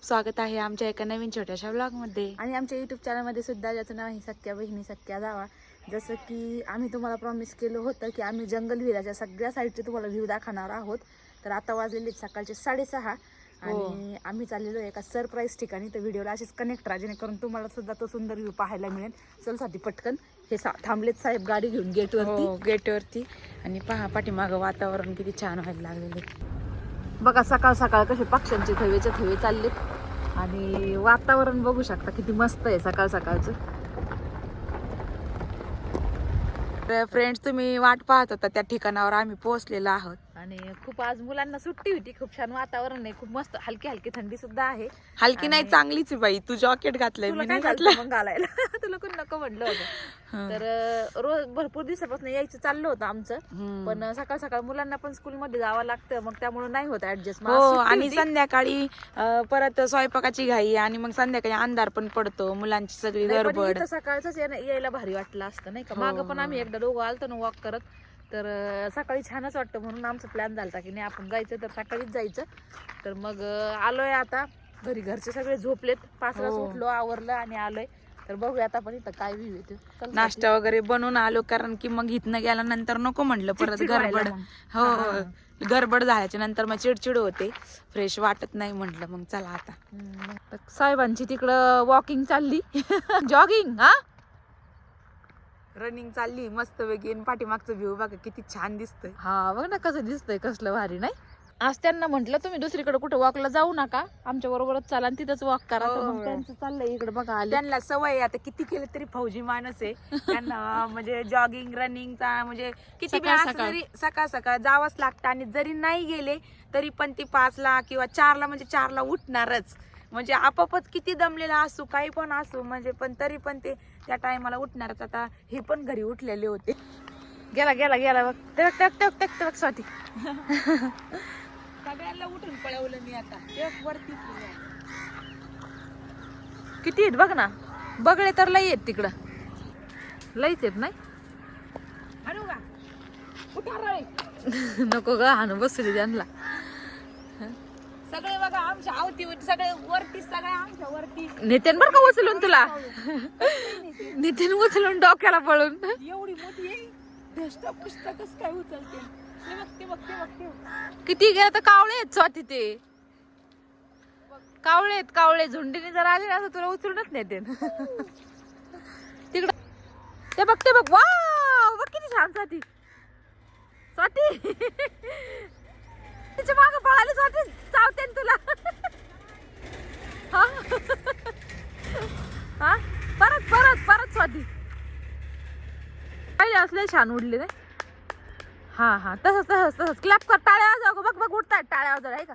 खूप स्वागत आहे आमच्या एका नवीन छोट्याशा ब्लॉगमध्ये आणि आमच्या युट्यूब चॅनलमध्ये सुद्धा ज्याचं नाव आहे सख्या बहिणी सख्या जावा. जसं की आम्ही तुम्हाला प्रॉमिस केलं होतं की आम्ही जंगल विराच्या सगळ्या साईडचे तुम्हाला व्ह्यू दाखवणार आहोत. तर आता वाजलेले सकाळचे साडेसहा. आणि आम्ही चाललेलो एका सरप्राईज ठिकाणी. तर व्हिडिओला असेच कनेक्ट राहा जेणेकरून तुम्हाला सुद्धा तो सुंदर व्ह्यू पाहायला मिळेल. चलसाठी पटकन हे सा थांबलेत साहेब गाडी घेऊन गेटवरती हो गेटवरती आणि पहा पाठीमागं वातावरण किती छान व्हायला लागलेले बघा सकाळ सकाळ कसे पक्ष्यांचे थवेचे थवे चाललेत. आणि वातावरण बघू शकता किती मस्त आहे सकाळ सकाळचं. फ्रेंड्स तुम्ही वाट पाहत होता त्या ठिकाणावर आम्ही पोहोचलेलो आहोत. आणि खूप आज मुलांना सुट्टी होती. खूप छान वातावरण आहे. खूप मस्त हलकी हलकी थंडी सुद्धा आहे. हलकी नाही चांगलीच आहे बाई. तू जॉकेट घातलंय तुला मी काय नाही घातलं घातलं. मग घालायला? तुला कोण नको म्हणलं होतं. तर अं, रोज भरपूर दिवसापासून यायचं चाललं होतं आमचं. हम्म. पण सकाळ सकाळ मुलांना पण स्कूलमध्ये जावं लागतं. मग त्यामुळे नाही होत ऍडजस्ट हो आणि संध्याकाळी अं, परत स्वयंपाकाची घाई आणि मग संध्याकाळी अंधार पण पडतो. मुलांची सगळी गडबड. सकाळच यायला भारी वाटलं असतं नाही का? हो, मागं पण. आम्ही एकदा दोघं आलतो ना वॉक करत. तर सकाळी छानच वाटतं म्हणून आमचा प्लॅन झाला की नाही आपण जायचं तर सकाळीच जायचं. तर मग आलोय आता. घरी घरचे सगळे झोपलेत. पाचलाच हो. उठलो आवरलं आणि आलोय. तर बघूया आता पण इथं काय व्ह्यू येते नाश्ता वगैरे बनवून आलो कारण की मग इथनं गेल्यानंतर नको म्हणलं परत गडबड. हो हा. गडबड झाल्याच्यानंतर मग चिडचिड होते. फ्रेश वाटत नाही म्हटलं मग चला आता. साहेबांची तिकडं वॉकिंग चालली. जॉगिंग हा? रनिंग चालली मस्त वेगळी. पाठीमागचं व्ह्यू बघा किती छान दिसतंय. हा बघ ना कसं दिसतंय कसलं भारी नाही? आज त्यांना म्हंटल तुम्ही दुसरीकडे कुठे वॉकला जाऊ नका. आमच्या बरोबरच चाला आणि तिथंच वॉक करा. तर मग हो. त्यांचं चाललंय इकडे बघा आले. त्यांना सवय आहे आता किती केलं तरी फौजी माणूस आहे. त्यांना म्हणजे जॉगिंग रनिंगचा म्हणजे किती बी सकाळ असं सकाळ. जरी सकाळ सकाळ जावंच लागतं. आणि जरी नाही गेले तरी पण ती पाचला किंवा चारला म्हणजे चारला उठणारच. म्हणजे आपापच किती दमलेला असू काही पण असू म्हणजे पण तरी पण ते त्या टायमाला उठणारच. आता हे पण घरी उठलेले होते. गेला गेला गेला बघ. तेवढ तेवढ तेवढ तेवढ तेवढ स्वाती. सगळ्यांना उठून पळवलं मी आता. वरती किती आहेत? बघ ना. बगळे तर लई आहेत तिकडं. लईच आहेत नाही. नको ग हाणू बसली त्यांना. सगळे बघा आमच्या आवती सगळे वरती सगळे आमच्या वरती. नितीन बर का उचलून तुला? नितीन? उचलून डोक्याला पळून. एवढी मोठी धष्ट कस काय उचलते? ते बघ ते बघ ते बघ ते बघ. किती गेला तर कावळे आहेत स्वाती ते. कावळे आहेत कावळे. झुंडीने जर आले ना तर तुला उचलूनच नेते तिकडं. ते बघ ते बघ. वा बघ किती छान स्वाती. स्वाती. तिच्या माग पळाली स्वाती चावते ना तुला. हा? हा? परत परत परत स्वाती. पहिले असले छान उडले नाही हा हा. तसंच तसंच तसंच. क्लॅप कर टाळ्या वाजव बघ बघ उठतात टाळ्या वाजव आहे का?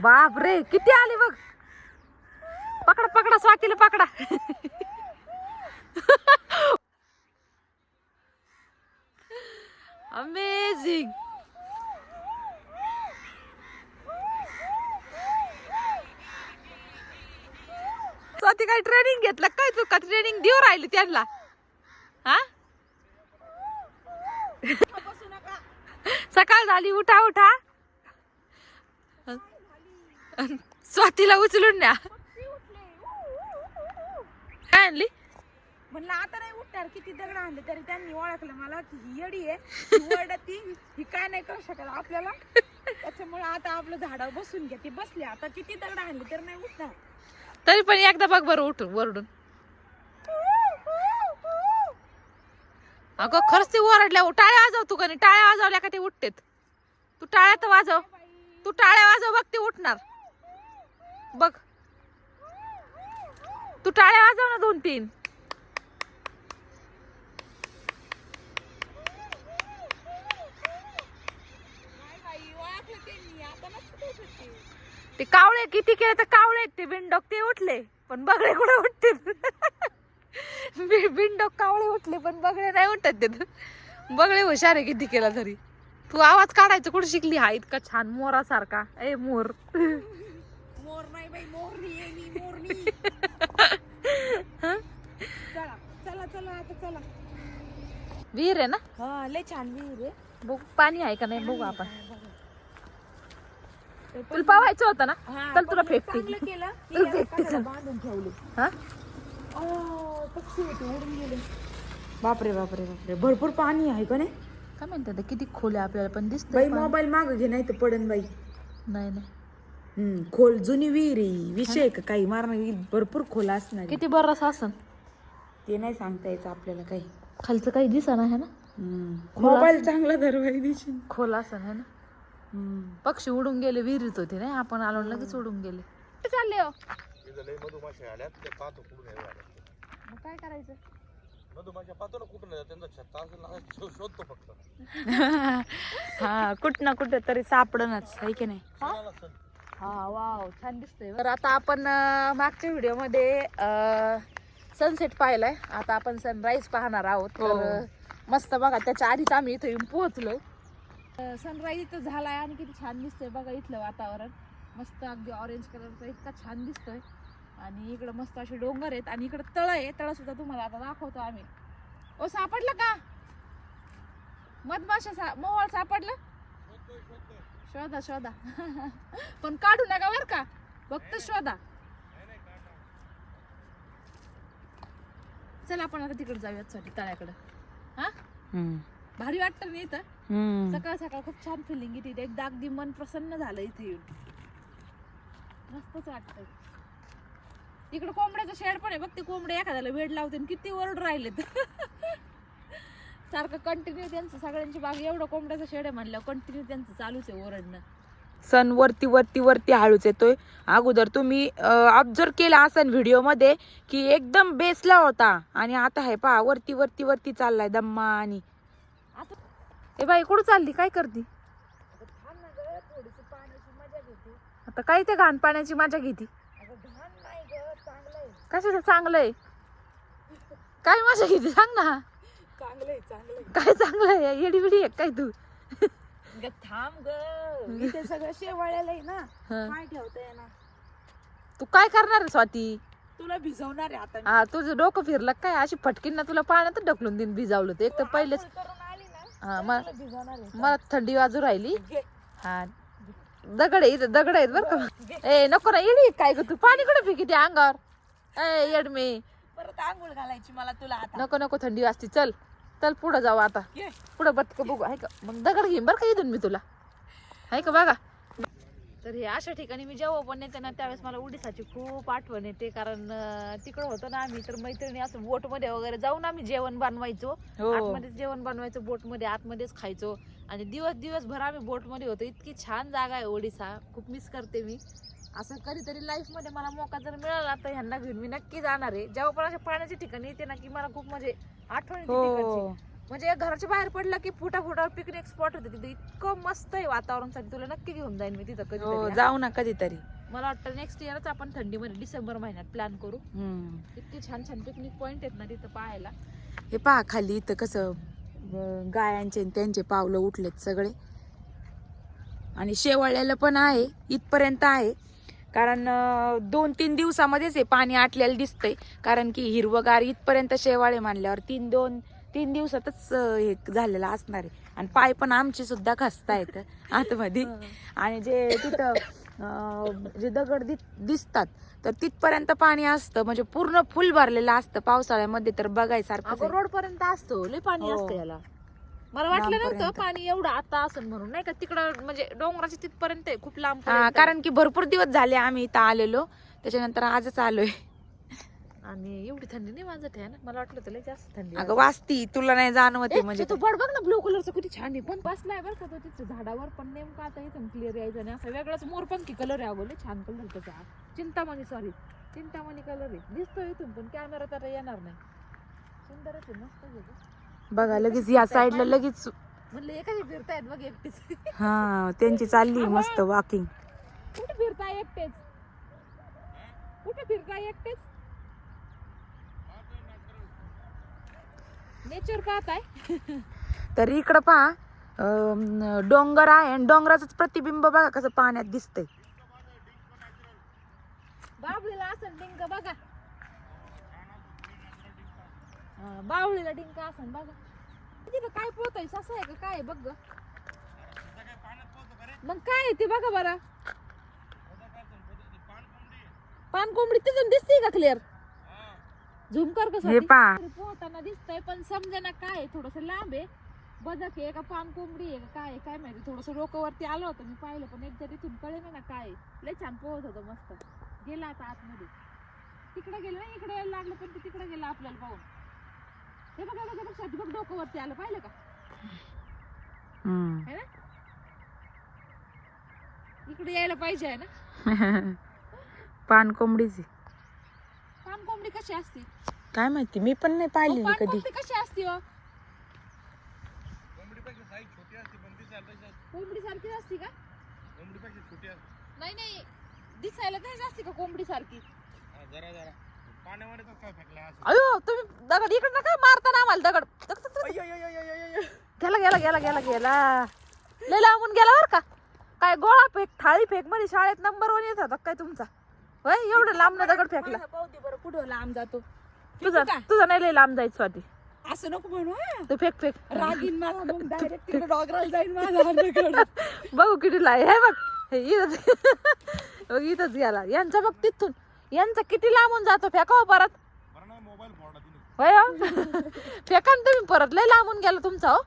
बाप रे किती आली बघ. पकडा पकडा स्वातीला पकडा. अमेझिंग स्वाती काय ट्रेनिंग घेतलं? काय तू का ट्रेनिंग देऊ राहिली त्यांना? हा? सकाळ झाली उठा उठा. स्वातीला उचलून द्या काय आणली? म्हणलं आता नाही उठणार किती दगड आणले तरी त्यांनी ओळखलं मला की ही येडी आहे ही वरडती ही काय नाही करू शकत आपल्याला. त्याच्यामुळे आता आपलं झाडावर बसून घ्या ती बसली. आता किती दगड आणले तर नाही उठणार. तरी पण एकदा बघ बरं उठून वरडून. अगं खरंच ते ओरडल्या टाळ्या वाजव तू का नाही? टाळ्या वाजवल्या का ते उठतेत? तू टाळ्या तर वाजव. तू टाळ्या वाजव बघ ते उठणार. बघ. तू टाळ्या वाजव ना दोन तीन ते कावळे किती केले तर कावळे ते. बिंडोक ते उठले पण बगळे कुठे उठते बिंडोक कावळे उठले पण बगळे नाही उठत ते बगळे हुशार आहे किती केला तरी. तू आवाज काढायचं कुठे शिकली? हा इतका छान मोरासारखा. ए मोर. मोर नाही बाई चला चला चला आता चला. विहीर आहे ना? हा लय छान विहीर आहे. बघू पाणी आहे का नाही बघू आपण. तुला पावायचं होतं ना? हा, चल तुला फेकते. तुला फेकते चल. बांधून ठेवले. हा? ओ, पक्षी होते उडून गेले. बापरे बापरे बापरे. भरपूर पाणी आहे का नाही? काय म्हणतात ते? किती खोल आहे आपल्याला पण बाई दिसतंय पण. मोबाईल माग घे नाही तर पडन बाई. नाही नाही. हम्म, खोल जुनी विहीर. आहे विषय का? काही मारणं विहीर भरपूर खोल असणार आहे. किती बरं असन. ते नाही सांगता यायचं आपल्याला काही. खालचं काही दिसा आहे ना? मोबाईल चांगला धरवाय दिशी खोल असन है ना? पक्षी उडून गेले विहिरीत होते नाही आपण आलो लगेच उडून गेले. कुठे चालले हो? मधुमाशा आल्यात ते पाहतो मग काय करायचं? मधुमाशा पाहतो ना कुठून आहे त्यांचा छत्ता असेल ना शो- शोधतो फक्त. हा कुठ ना कुठं तरी सापडणच आहे की नाही? सण. हा वाव छान दिसतंय. तर आता आपण अं, मागच्या व्हिडिओमध्ये सनसेट पाहिलाय. आता आपण सनराईज पाहणार आहोत. तर हो. अं, मस्त बघा त्याच्या आधीच आम्ही इथं येऊन पोहोचलोय. सनराईज इथं झालाय आणि किती छान दिसतंय बघा इथलं वातावरण. मस्त अगदी ऑरेंज कलरचा इतका छान दिसतोय. आणि इकडं मस्त असे डोंगर आहेत आणि इकडं तळ आहे. तळ सुद्धा तुम्हाला आता दाखवतो आम्ही. ओ सापडलं का? मधमाशा सा मोवाळ सापडलं? शोधा शोधा. पण काढू नका बर का. फक्त शोधा. चला आपण आता तिकडे जाऊयात साठी तळ्याकडं. हा? भारी वाटतं नाही इथं. सकाळ सकाळ खूप छान फिलिंग येते. एकदा अगदी मन प्रसन्न झालं इथे येऊन. मस्तच वाटतंय. इकडे कोंबड्याचं शेड पण आहे बघ ते कोंबडे एखाद्याला वेड लावते आणि किती ओरड राहिलेत. सारखं कंटिन्यू त्यांचं सगळ्यांची बाग एवढं कोंबड्याचं शेड आहे म्हणलं कंटिन्यू त्यांचं चालूच आहे ओरडणं. सण वरती वरती वरती हळूच येतोय. अगोदर तुम्ही ऑब्झर्व केला असन व्हिडिओमध्ये की एकदम बेसला होता. आणि आता आहे पहा वरती वरती वरती चाललाय दम्मा आणि ए बाई कुठं चालली? काय करती? आता काय ते घाण पाण्याची मजा घेती? कशाचं चांगलं आहे काय मजा घेते? सांग ना. काय चांगलं आहे येडी बिडी आहे काय तू? थांब ग. इथे सगळं शेवाळ्याला आहे ना हं. काय ठेवता ना. तू काय करणार आहे स्वाती? तुला भिजवणार आहे आता मी. हा तुझं डोकं फिरलं काय? अशी फटकीन ना तुला पाण्यात ढकलून देईन भिजावलं ते एक तर पहिलेच आंघोळ करून हा मला मला थंडी वाजू राहिली. हा दगड आहे इथं दगड आहेत बरं का. ए नको ना येडी काय ग तू? पाणी कुठे फेकी अंगावर? ए येडमे परत आंघोळ घालायची मला तुला आता. नको नको थंडी वाजते चल. चल पुढं जाऊ आता. पुढं बटक बघू. आहे का? मग दगड घेईन बरं का इथून मी तुला. आहे का बघा. तर हे अशा ठिकाणी मी जेव्हा पण येते ना त्यावेळेस मला उडीसाची खूप आठवण येते. कारण तिकडं होतो ना आम्ही तर मैत्रिणी असं बोटमध्ये वगैरे जाऊन आम्ही जेवण बनवायचो. हो. आतमध्येच जेवण बनवायचं बोटमध्ये आतमध्येच खायचो. आणि दिवस दिवसभर आम्ही बोटमध्ये होतो. इतकी छान जागा आहे ओडिसा. खूप मिस करते मी. असं कधीतरी लाईफमध्ये मला मोका जर मिळाला तर ह्यांना घेऊन मी नक्की जाणार आहे. जेव्हा पण अशा पाण्याच्या ठिकाणी येते ना की मला खूप म्हणजे आठवण येते. हो. म्हणजे घराच्या बाहेर पडलं की फुटा फुटावर पिकनिक स्पॉट होते. तिथे इतकं मस्त आहे वातावरणासाठी. तुला नक्की घेऊन जाईन मी तिथं हो कधी जाऊ ना कधीतरी. मला वाटतं नेक्स्ट इयरच आपण थंडीमध्ये डिसेंबर महिन्यात प्लॅन करू. हम्म. इतके छान छान पिकनिक पॉइंट आहेत ना तिथं पाहायला. हे पहा खाली इथं कसं अं, गायांचे आणि त्यांचे पावलं उठलेत सगळे. आणि शेवाळ्याला पण आहे इथपर्यंत आहे. कारण दोन तीन दिवसामध्येच हे पाणी आटलेलं दिसतंय. कारण की हिरवगार इथपर्यंत शेवाळे मानल्यावर तीन दोन तीन दिवसातच हे झालेलं असणार आहे. आणि पाय पण आमचे सुद्धा खसतायत आतमध्ये. आणि जे तिथं जे दगड दि- दिसतात तर तिथपर्यंत पाणी असतं. म्हणजे पूर्ण फुल भरलेलं असतं पावसाळ्यामध्ये तर बघायसारखं रोड पर्यंत असतो. लय पाणी हो. असतं याला. मला वाटलं नव्हतं. पाणी एवढं आता असेल म्हणून. नाही का तिकडं म्हणजे डोंगराच्या तिथपर्यंत खूप लांब. कारण की भरपूर दिवस झाले आम्ही इथं आलेलो. त्याच्यानंतर आजच आलोय. आणि एवढी थंडी नाही वाजत आहे ना. मला वाटलं तुला जास्त थंडी अगं वाचती तुला नाही जाणवते म्हणजे तो बड बघ ना ब्लू कलरचा किती छान आहे. पण बसलाय बरं का तो तिथं झाडावर पण नेमका आता इथून क्लिअर यायचं नाही. असा वेगळाच मोरपंखी कलर आहे अगो लय छान कलर त्याचा. चिंतामणी सॉरी चिंतामणी कलर आहे. दिसतो इथून पण कॅमेरा तर येणार नाही. सुंदरच आहे मस्त. बघा. लगेच या साईडला लगेच म्हणलं एखादी फिरतायत बघ एकटीच. हा त्यांची चालली मस्त वॉकिंग कुठे फिरताय एकटेच? कुठे फिरताय एकटेच? नेचर पाहताय तर इकडं पहा डोंगर आहे आणि डोंगराच प्रतिबिंब बघा कसं पाण्यात दिसतंय. बावळीला असन डिंक बघा. बावळीला डिंक असन बघा. तिथं काय पोहताय असं आहे का काय? बघ मग काय ते बघा बरं. पान कोंबडी तिथून दिसते का क्लिअर झूम कर कसं हे पोहताना दिसतंय पण समजेना काय आहे थोडस लांब आहे. बदक आहे का पान कोंबडी आहे का काय आहे, काय माहिती. थोडस डोकंवरती आलं होतं मी पाहिलं पण एकदा तिथून कळेल ना काय आहे. लय छान पोहत होतं मस्त. गेला आता आतमध्ये. तिकडे गेलं ना इकडे यायला लागलं पण ते तिकडे गेलं आपल्याला पाहून. हे बघा बघा बघ स्वाती बघ डोकंवरती आलं पाहिलं का? हम्म. है ना? इकडे यायला पाहिजे आहे ना? पान कोंबडीची कोंबडी कशी असते? काय माहिती मी पण नाही पाहिलेली पान कधी. कोंबडी कशी असते हो? कोंबडीपेक्षा साईज छोटी असते पण दिसायला तशी असते. कोंबडी सारखी असते का? कोंबडीपेक्षा छोटी असते. नाही नाही दिसायला तशीच असते का कोंबडी सारखी हा, जरा जरा. पाण्यामध्ये तर काय फेकला असं. अयो तुम्ही दगड इकडे नका मारता ना आम्हाला दगड. तक, तक, तक. गेला गेला गेला गेला गेला. लय लांबून गेला बर का. काय गोळा फेक थाळी फेकमध्ये शाळेत नंबर वन येत होता काय तुमचा? होय एवढं लांब दगड फेकला. बरं कुठं लांब जातो? तुझा तुझा नाही लय लांब जायचं स्वाती असं नको म्हणू हा. तू फेक फेक. रागीन मला मग डायरेक्ट तिकडे डॉगराला जाईल माझा. बघू किती लाई हे बघ हे इथंच बघ इथंच गेला यांचा बघ तिथून. यांचा किती लांबून जातो फेकाव परत. बरं नाही मोबाईल फोडला तिने होय हो? फेका ना तुम्ही परत. लय लांबून गेला तुमचा हो.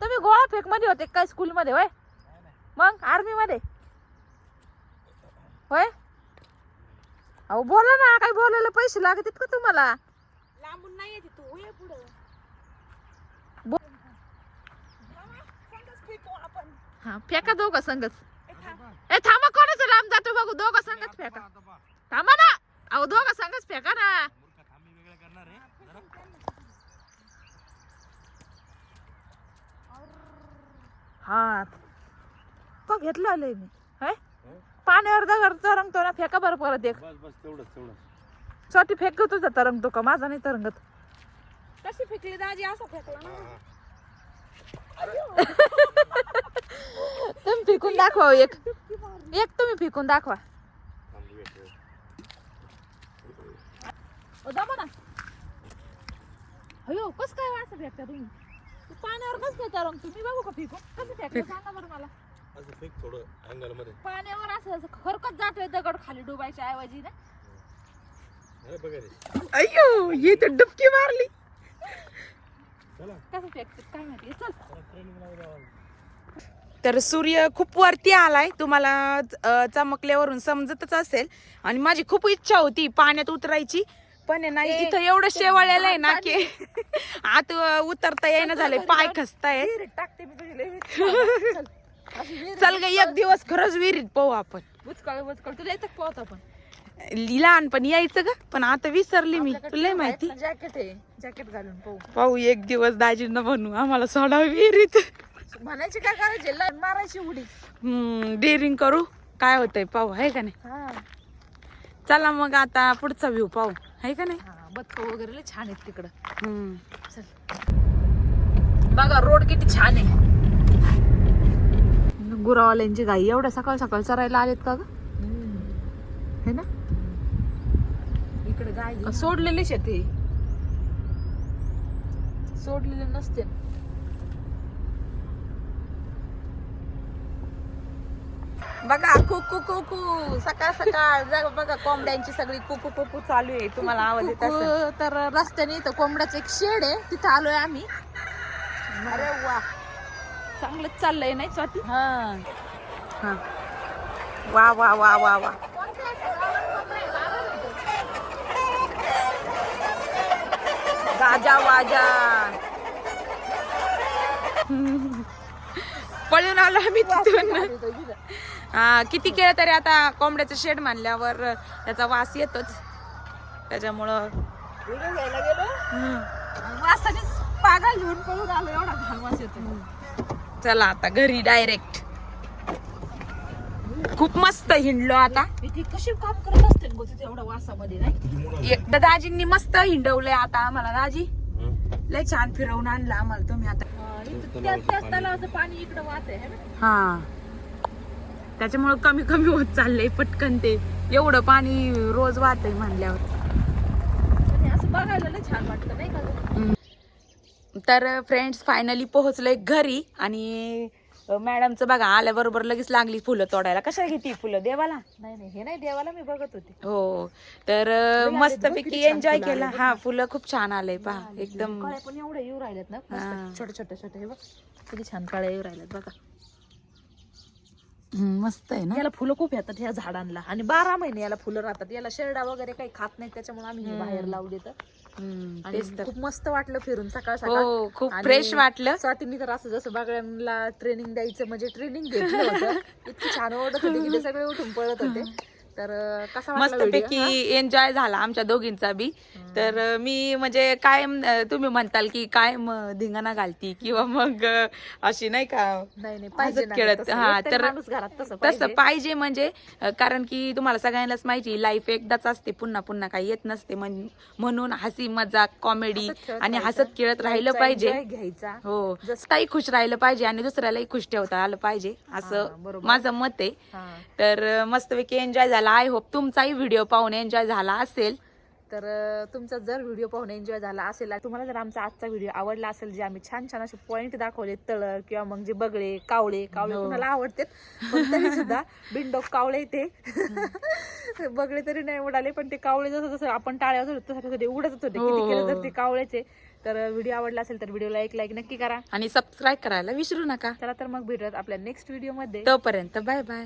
तुम्ही गोळा फेकमध्ये होते काय स्कूल मध्ये होय? मग आर्मी मध्ये? होय? अहो बोला ना काय बोलायला पैसे लागत का तुम्हाला लांबून नाही येते तू ये पुढं बो- मामा, संगच फेकू आपण हा फेका दोघं संगच ए, थांब. ए थांबा कोणाचं लांब जातो बघू दोघं संगच फेका. थांबा ना अहो दोघं संगच फेका ना. हा का घेतलं आलंय मी हाय पाण्यावर दगड तरंगतो ना फेका बरं परत एक. बस बस तेवढंच तेवढंच. छोटी फेक तुझा तरंगतो का माझा नाही तरंगत. कशी फेकली दाजी? असं फेकला ना. तुम्ही फेकून दाखवा हो एक. एक तुम्ही फेकून दाखवा. थांब, वेट, वेट. ओ, दाबा ना. अयो कस काय असं फेकता तुम्ही? तू पाण्यावर कस काय तरंग तुम्ही बघू का फेकून? कसं फेकलं? सांगा बरं मला. असं फेक थोडं अँगलमध्ये. पाण्यावर असं असं खरकत जातोय दगड खाली डुबायच्या ऐवजी ना. बघा रे. अय्यो ये तर डुबकी मारली. चला. कसं फेकतात काय माहिती? चल. तर सूर्य खूप वरती आलाय. तुम्हाला अं, चमकल्यावरून समजतच असेल. आणि माझी खूप इच्छा होती पाण्यात उतरायची. पण आहे ना ए, इथं एवढं शेवाळ्याला आहे ना की आत अं, उतरता येईना झालंय. पाय खसताय टाकते मी तुझी चल ग एक दिवस खरंच विहिरीत पाहू आपण. बुचकाळ बुचकाळ तुला येतं पोहत आपण? लहानपणी यायचं ग पण आता विसरली मी. तुला माहिती? जॅकेट आहे. जॅकेट घालून पाहू. पाहू एक दिवस दाजींना म्हणू आम्हाला सोडा विहिरीत. म्हणायची काय करायची? लाईन मारायची उडी. हम्म डेअरिंग करू? काय होतंय पाहू आहे का नाही? हा. चला मग आता पुढचा व्ह्यू पाहू आहे का नाही? हा बदक वगैरे छान आहेत तिकडं. हम्म. चल. बघा रोड किती छान आहे. गुरावाल्यांची गाई एवढ्या सकाळ सकाळ चरायला आलेत का ग? हे ना? इकडे गाय सोडलेले शेती. सोडलेले नसते. बघा कुकू कुकू. सकाळ सकाळ. जा बघा कोंबड्यांची सगळी कुकू कुकू चालू आहे. तुम्हाला आवाज येत तर रस्त्याने इथं कोंबड्याचं एक शेड आहे. तिथं आलोय आम्ही. अरे वा. चांगलंच चाललंय नाही स्वाती? हा. हा. वा वा वा वा वा. गाजा वाजा. पळून आलो आम्ही तिथून. हा किती केलं तरी आता कोंबड्याचं शेड मानल्यावर त्याचा वास येतोच. त्याच्यामुळं. वासानेच पागल घेऊन पळून आलो एवढा घाण वास येतो चला आता घरी डायरेक्ट खूप मस्त हिंडलो आता. कशी काम करत असते गो तिथे एवढ्या वासामध्ये नाही? एकदा दाजींनी मस्त हिंडवलंय आता आम्हाला दाजी? लय छान फिरवून आणलं आम्हाला तुम्ही आता. तलावाचं पाणी इकडे वाहत आहे है ना? हा. त्याच्यामुळे कमी कमी होत चाललंय पटकन ते. एवढं पाणी रोज वाहतंय म्हणल्यावर. असं बघायला छान वाटतं नाही का? तर फ्रेंड्स फायनली पोहोचलोय घरी आणि मॅडमचं बघा आल्याबरोबर लगेच लागली फुलं तोडायला. कशाला घेते फुलं? देवाला? नाही नाही हे नाही देवाला मी बघत होते. हो. तर मस्तपैकी एन्जॉय केलं. हा फुलं खूप छान आलंय पहा एकदम. पण एवढे येऊ राहिलेत ना छोटे छोटे छोटे हे बघ. किती छान काळे येऊ राहिलेत बघा. मस्त आहे ना? याला फुलं खूप येतात ह्या झाडांना. आणि बारा महिने याला फुलं राहतात. याला शेरडा वगैरे काही खात नाही त्याच्यामुळे आम्ही हे बाहेर लावले तर आणि खूप मस्त वाटलं फिरून सकाळ सकाळ. हो खूप आणि फ्रेश वाटलं. स्वातींनी तर असं जसं बागड्यांना ट्रेनिंग द्यायचं म्हणजे ट्रेनिंग घेतलं होतं. इतकी छान ओढत होते की ते सगळे उठून पळत होते. तर कसा? मस्तपैकी एन्जॉय झाला आमच्या दोघींचा बी तर मी म्हणजे कायम तुम्ही म्हणताल की कायम धिंगाणा घालती किंवा मग अशी नाही का नाही पाहिजे खेळत. हा, तर- तसं पाहिजे. म्हणजे कारण की तुम्हाला सगळ्यांनाच माहिती लाईफ एकदाच असते पुन्हा पुन्हा काही येत नसते म्हण- म्हणून हसी मजाक कॉमेडी आणि. हसत खेळत राहिलं पाहिजे घ्यायचा हो ताई खुश राहिलं पाहिजे आणि दुसऱ्यालाही खुश ठेवता आलं पाहिजे असं. माझं मत आहे. तर मस्तपैकी एन्जॉय झाला आय होप तुमचाही व्हिडिओ पाहून एन्जॉय झाला असेल. तर तुमचा जर व्हिडिओ पाहून एन्जॉय झाला असेल तुम्हाला जर आमचा आजचा व्हिडिओ आवडला असेल जे आम्ही छान छान असे पॉईंट दाखवले तळ किंवा मग जे बगळे कावळे कावळे हो. कुणाला आवडतात पण तरी सुद्धा बिंडोक कावळे ते बगळे तरी नाही उडाले पण ते कावळे जसं जसं आपण टाळ्या होतो तसं तसं उडतच होते. हो, किती केलं हो. तर ते कावळेचे. तर व्हिडिओ आवडला असेल तर व्हिडिओला एक लाईक नक्की करा. आणि सबस्क्राईब करायला विसरू नका. चला तर मग भेटूयात आपल्या नेक्स्ट व्हिडिओमध्ये तोपर्यंत बाय बाय